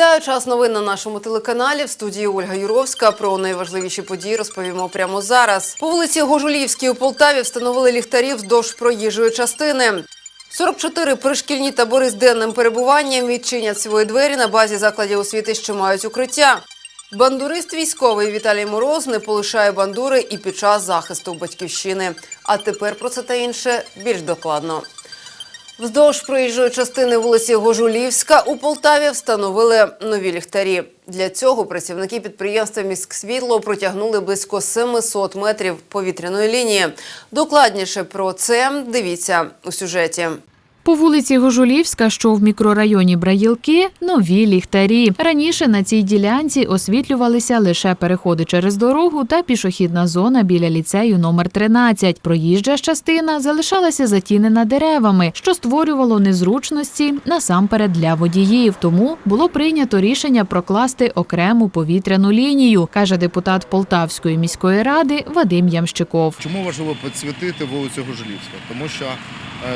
Вітаю час новин на нашому телеканалі. В студії Ольга Юровська. Про найважливіші події розповімо прямо зараз. По вулиці Гожулівській у Полтаві встановили ліхтарі вздовж проїжджої частини. 44 пришкільні табори з денним перебуванням відчинять свої двері на базі закладів освіти, що мають укриття. Бандурист військовий Віталій Мороз не полишає бандури і під час захисту батьківщини. А тепер про це та інше більш докладно. Вздовж проїжджої частини вулиці Гожулівська у Полтаві встановили нові ліхтарі. Для цього працівники підприємства «Міськсвітло» протягнули близько 700 метрів повітряної лінії. Докладніше про це дивіться у сюжеті. По вулиці Гожулівська, що в мікрорайоні Браїлки, нові ліхтарі. Раніше на цій ділянці освітлювалися лише переходи через дорогу та пішохідна зона біля ліцею номер 13. Проїжджа частина залишалася затінена деревами, що створювало незручності насамперед для водіїв. Тому було прийнято рішення прокласти окрему повітряну лінію, каже депутат Полтавської міської ради Вадим Ямщиков. Чому важливо підсвітити вулицю Гужелівська? Тому що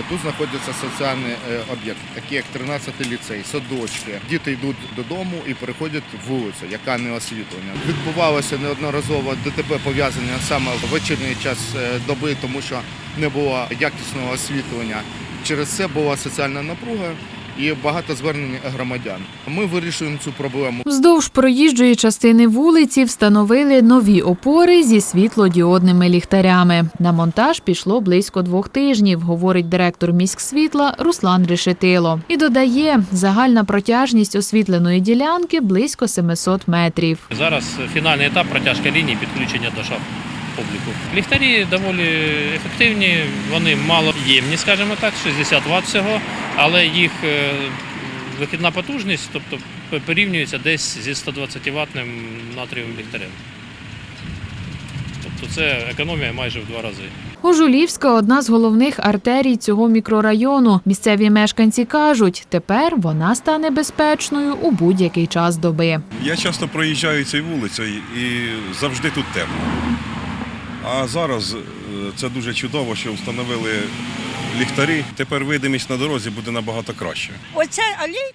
тут знаходяться соціальні е, об'єкти, такі як 13-й ліцей, садочки. Діти йдуть додому і переходять вулицю, яка не освітлена. Відбувалося неодноразово ДТП пов'язання саме в вечірній час е, доби, тому що не було якісного освітлення. Через це була соціальна напруга і багато звернень громадян. Ми вирішуємо цю проблему. Вздовж проїжджої частини вулиці встановили нові опори зі світлодіодними ліхтарями. На монтаж пішло близько двох тижнів, говорить директор міськсвітла Руслан Решетило. І додає, загальна протяжність освітленої ділянки близько 700 метрів. Зараз фінальний етап протяжка лінії підключення до шап обліку. Ліхтарі доволі ефективні, вони малоємні, скажімо так, 60 Вт всього, але їх е, вихідна потужність, тобто порівнюється десь зі 120 ватним натрієвим ліхтарем. Тобто це економія майже в два рази. Гожулівська – одна з головних артерій цього мікрорайону. Місцеві мешканці кажуть, тепер вона стане безпечною у будь-який час доби. Я часто проїжджаю цією вулицею і завжди тут темно. А зараз е, це дуже чудово, що встановили ліхтарі. Тепер видимість на дорозі буде набагато краще.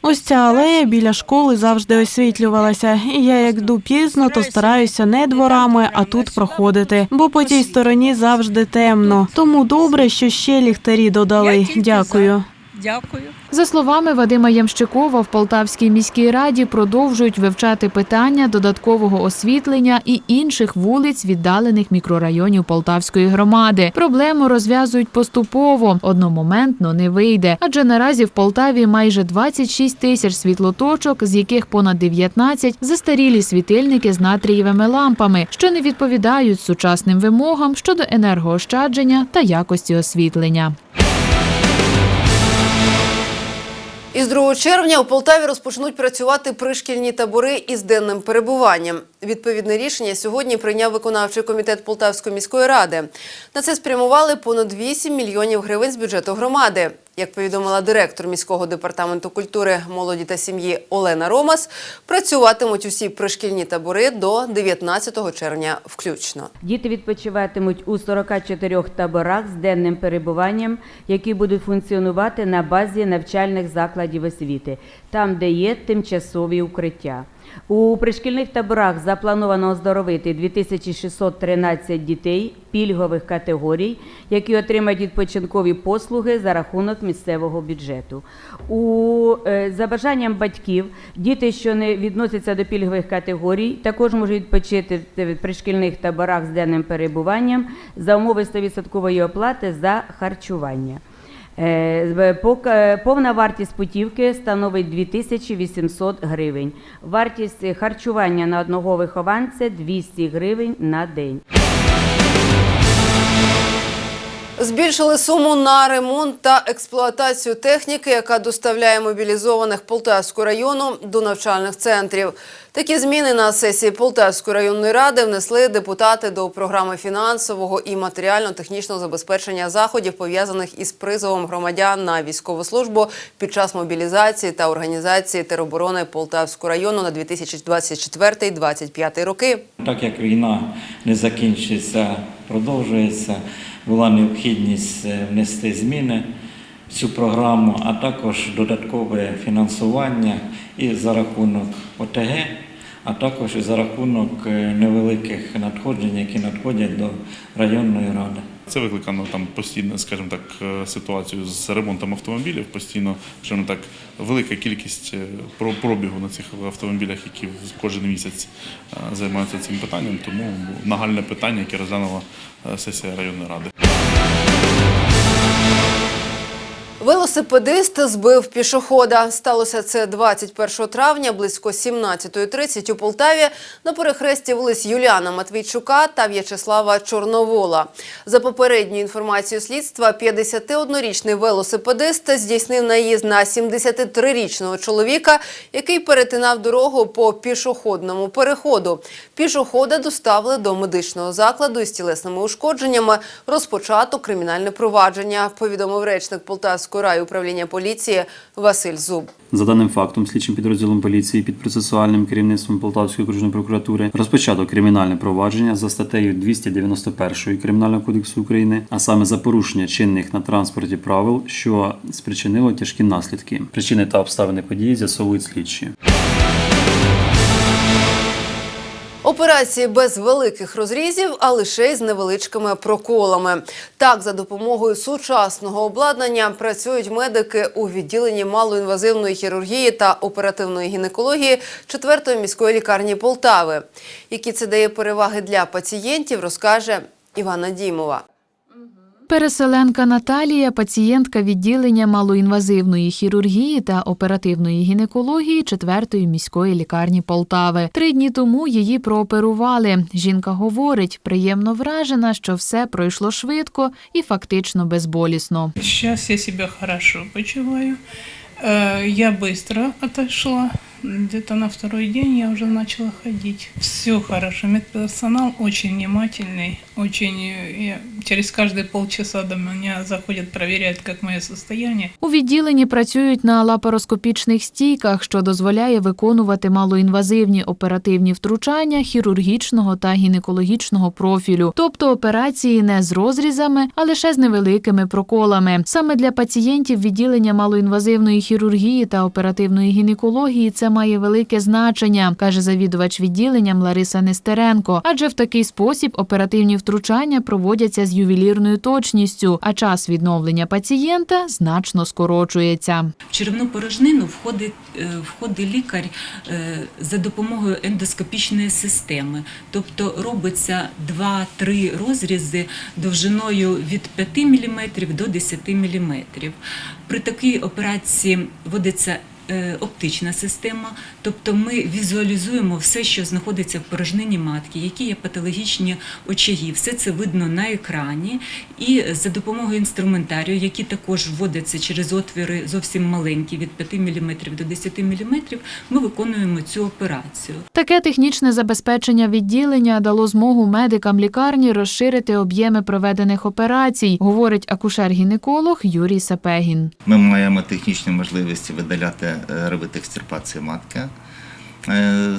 Ось ця алея біля школи завжди освітлювалася. І я як йду пізно, то стараюся не дворами, а тут проходити. Бо по тій стороні завжди темно. Тому добре, що ще ліхтарі додали. Дякую. Дякую. За словами Вадима Ямщикова, в Полтавській міській раді продовжують вивчати питання додаткового освітлення і інших вулиць віддалених мікрорайонів Полтавської громади. Проблему розв'язують поступово, одномоментно не вийде. Адже наразі в Полтаві майже 26 тисяч світлоточок, з яких понад 19 – застарілі світильники з натрієвими лампами, що не відповідають сучасним вимогам щодо енергоощадження та якості освітлення. Із 2 червня у Полтаві розпочнуть працювати пришкільні табори із денним перебуванням. Відповідне рішення сьогодні прийняв виконавчий комітет Полтавської міської ради. На це спрямували понад 8 мільйонів гривень з бюджету громади. Як повідомила директор міського департаменту культури, молоді та сім'ї Олена Ромас, працюватимуть усі пришкільні табори до 19 червня включно. Діти відпочиватимуть у 44 таборах з денним перебуванням, які будуть функціонувати на базі навчальних закладів освіти, там, де є тимчасові укриття. У пришкільних таборах заплановано оздоровити 2613 дітей пільгових категорій, які отримають відпочинкові послуги за рахунок місцевого бюджету. У е, за бажанням батьків діти, що не відносяться до пільгових категорій, також можуть відпочити в пришкільних таборах з денним перебуванням за умови 100% оплати за харчування. Е, е, Повна вартість путівки становить 2800 гривень. Вартість харчування на одного вихованця 200 гривень на день. Збільшили суму на ремонт та експлуатацію техніки, яка доставляє мобілізованих Полтавського району до навчальних центрів. Такі зміни на сесії Полтавської районної ради внесли депутати до програми фінансового і матеріально-технічного забезпечення заходів, пов'язаних із призовом громадян на військову службу під час мобілізації та організації тероборони Полтавського району на 2024-2025 роки. Так як війна не закінчиться, продовжується, була необхідність е, внести зміни в цю програму, а також додаткове фінансування і за рахунок ОТГ, а також і за рахунок е, невеликих надходжень, які надходять до районної ради. Це викликано там постійно, скажімо так, е, ситуацію з ремонтом автомобілів. Постійно, скажімо так, велика кількість е, пробігу на цих автомобілях, які кожен місяць е, займаються цим питанням. Тому нагальне питання, яке розглянула сесія районної ради. Велосипедист збив пішохода. Сталося це 21 травня близько 17.30 у Полтаві на перехресті вулиць Юліана Матвійчука та В'ячеслава Чорновола. За попередньою інформацією слідства, 51-річний велосипедист здійснив наїзд на 73-річного чоловіка, який перетинав дорогу по пішохідному переходу. Пішохода доставили до медичного закладу із тілесними ушкодженнями. Розпочато кримінальне провадження, повідомив речник Полтавської райуправління поліції Василь Зуб. За даним фактом, слідчим підрозділом поліції під процесуальним керівництвом Полтавської окружної прокуратури розпочато кримінальне провадження за статтею 291 Кримінального кодексу України, а саме за порушення чинних на транспорті правил, що спричинило тяжкі наслідки. Причини та обставини події з'ясовують слідчі. Операції без великих розрізів, а лише з невеличкими проколами. Так, за допомогою сучасного обладнання працюють медики у відділенні малоінвазивної хірургії та оперативної гінекології 4-ї міської лікарні Полтави. Які це дає переваги для пацієнтів, розкаже Івана Дімова. Переселенка Наталія, пацієнтка відділення малоінвазивної хірургії та оперативної гінекології 4-ї міської лікарні Полтави. Три дні тому її прооперували. Жінка говорить, приємно вражена, що все пройшло швидко і фактично безболісно. Сейчас я себя хорошо почуваю. Э, Я быстро отошла. Где-то на второй день я уже начала ходить. Все хорошо. Медперсонал очень внимательный. Очень... э, я- Через каждые полчаса до меня заходят, проверяют, как мое состояние. У відділенні працюють на лапароскопічних стійках, що дозволяє виконувати малоінвазивні оперативні втручання хірургічного та гінекологічного профілю, тобто операції не з розрізами, а лише з невеликими проколами. Саме для пацієнтів відділення малоінвазивної хірургії та оперативної гінекології це має велике значення, каже завідувач відділенням Лариса Нестеренко. Адже в такий спосіб оперативні втручання проводяться з ювелірною точністю, а час відновлення пацієнта значно скорочується. В черевну порожнину входить, е, входить лікар е, за допомогою ендоскопічної системи. Тобто робиться 2-3 розрізи довжиною від 5 мм до 10 мм. При такій операції вводиться оптична система, тобто ми візуалізуємо все, що знаходиться в порожнині матки, які є патологічні очаги. Все це видно на екрані, і за допомогою інструментарію, які також вводяться через отвіри зовсім маленькі, від 5 мм до 10 мм, ми виконуємо цю операцію. Таке технічне забезпечення відділення дало змогу медикам лікарні розширити об'єми проведених операцій, говорить акушер-гінеколог Юрій Сапегін. Ми маємо технічні можливості видаляти, е, робити екстерпацію матки. е,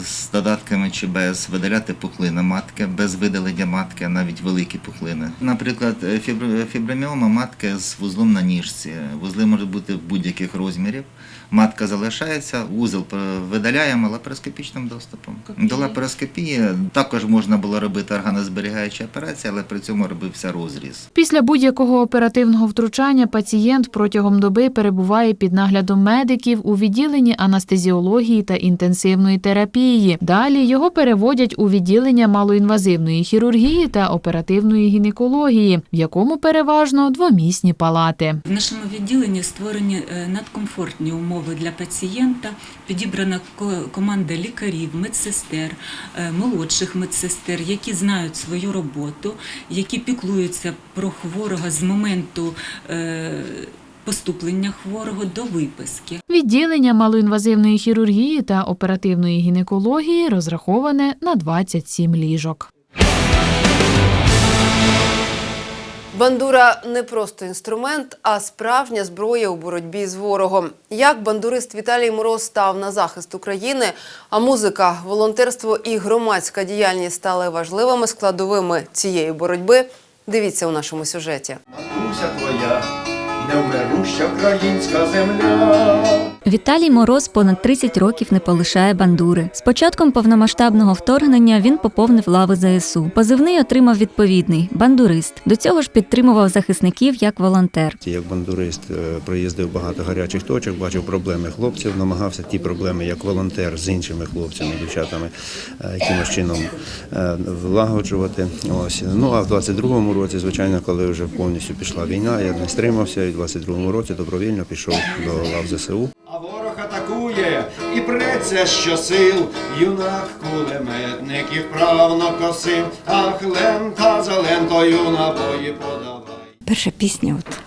з додатками чи без, видаляти пухлини матки, без видалення матки, навіть великі пухлини. Наприклад, е, фіброміома матки з вузлом на ніжці. Вузли можуть бути будь-яких розмірів. Матка залишається, вузол е, видаляємо лапароскопічним доступом. До лапароскопії також можна було робити органозберігаючі операції, але при цьому робився розріз. Після будь-якого оперативного втручання пацієнт протягом доби перебуває під наглядом медиків у відділенні анестезіології та інтенсивної терапії. Далі його переводять у відділення малоінвазивної хірургії та оперативної гінекології, в якому переважно двомісні палати. В нашому відділенні створені е, надкомфортні умови для пацієнта. Підібрана ко- команда лікарів, медсестер, е, молодших медсестер, які знають свою роботу, які піклуються про хворого з моменту. Поступлення хворого до виписки. Відділення малоінвазивної хірургії та оперативної гінекології розраховане на 27 ліжок. Бандура не просто інструмент, а справжня зброя у боротьбі з ворогом. Як бандурист Віталій Мороз став на захист України, а музика, волонтерство і громадська діяльність стали важливими складовими цієї боротьби. Дивіться у нашому сюжеті. Твоя невмируща українська земля. Віталій Мороз понад 30 років не полишає бандури. З початком повномасштабного вторгнення він поповнив лави ЗСУ. Позивний отримав відповідний бандурист. До цього ж підтримував захисників як волонтер. Як бандурист е, проїздив багато гарячих точок, бачив проблеми хлопців, намагався ті проблеми як волонтер з іншими хлопцями, дівчатами е, якимось чином е, влагоджувати. Ось ну а в 22-му році, звичайно, коли вже повністю пішла війна, я не стримався і в 22-му році добровільно пішов до лав ЗСУ. А ворог атакує і преться щосил. Юнак кулеметник і вправно косив, ах лента за лентою набої подавай. Перша пісня, от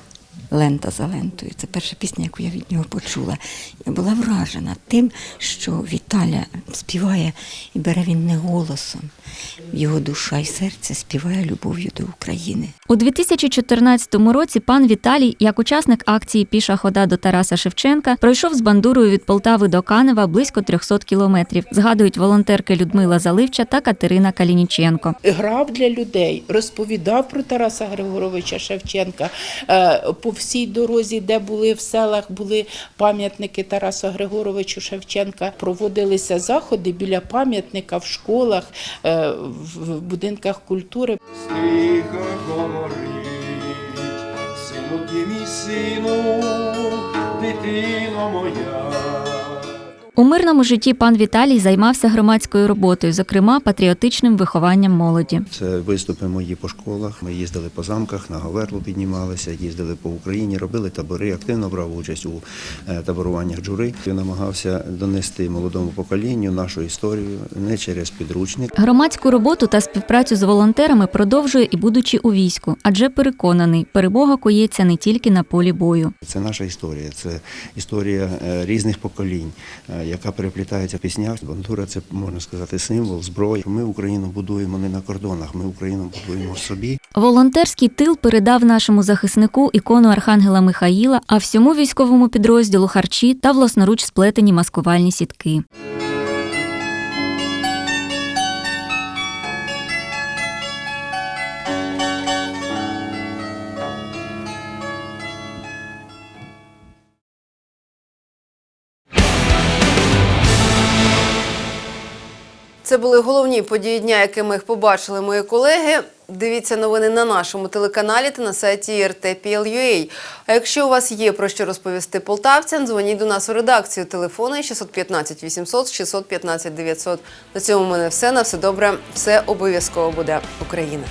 Лента за лентою, це перша пісня, яку я від нього почула. Я була вражена тим, що Віталя співає і бере він не голосом. Його душа і серце співає любов'ю до України. У 2014 році пан Віталій, як учасник акції Піша хода до Тараса Шевченка, пройшов з бандурою від Полтави до Канева близько 300 кілометрів. Згадують волонтерки Людмила Заливча та Катерина Калініченко. грав для людей, розповідав про Тараса Григоровича Шевченка е, по всій дорозі, де були в селах, були пам'ятники Тараса Григоровичу Шевченка. Проводилися заходи біля пам'ятника в школах, е, в будинках культури. Стиха говорить, сину ти мій сину, дитино моя. У мирному житті пан Віталій займався громадською роботою, зокрема патріотичним вихованням молоді. Це виступи мої по школах. Ми їздили по замках, на Говерлу піднімалися, їздили по Україні, робили табори, активно брав участь у е, таборуваннях джури. Я намагався донести молодому поколінню нашу історію не через підручник. Громадську роботу та співпрацю з волонтерами продовжує і будучи у війську, адже переконаний, перемога коїться не тільки на полі бою. Це наша історія, це історія е, різних поколінь, е, яка переплітається в піснях. Бандура це можна сказати символ, зброя. Ми Україну будуємо не на кордонах, ми Україну будуємо в собі. Волонтерський тил передав нашому захиснику ікону Архангела Михаїла, а всьому військовому підрозділу харчі та власноруч сплетені маскувальні сітки. Це були головні події дня, якими їх побачили мої колеги. Дивіться новини на нашому телеканалі та на сайті RTPL.ua. А якщо у вас є про що розповісти полтавцям, дзвоніть до нас у редакцію. Телефони 615 800 615 900. На цьому в мене все. На все добре. Все обов'язково буде Україна.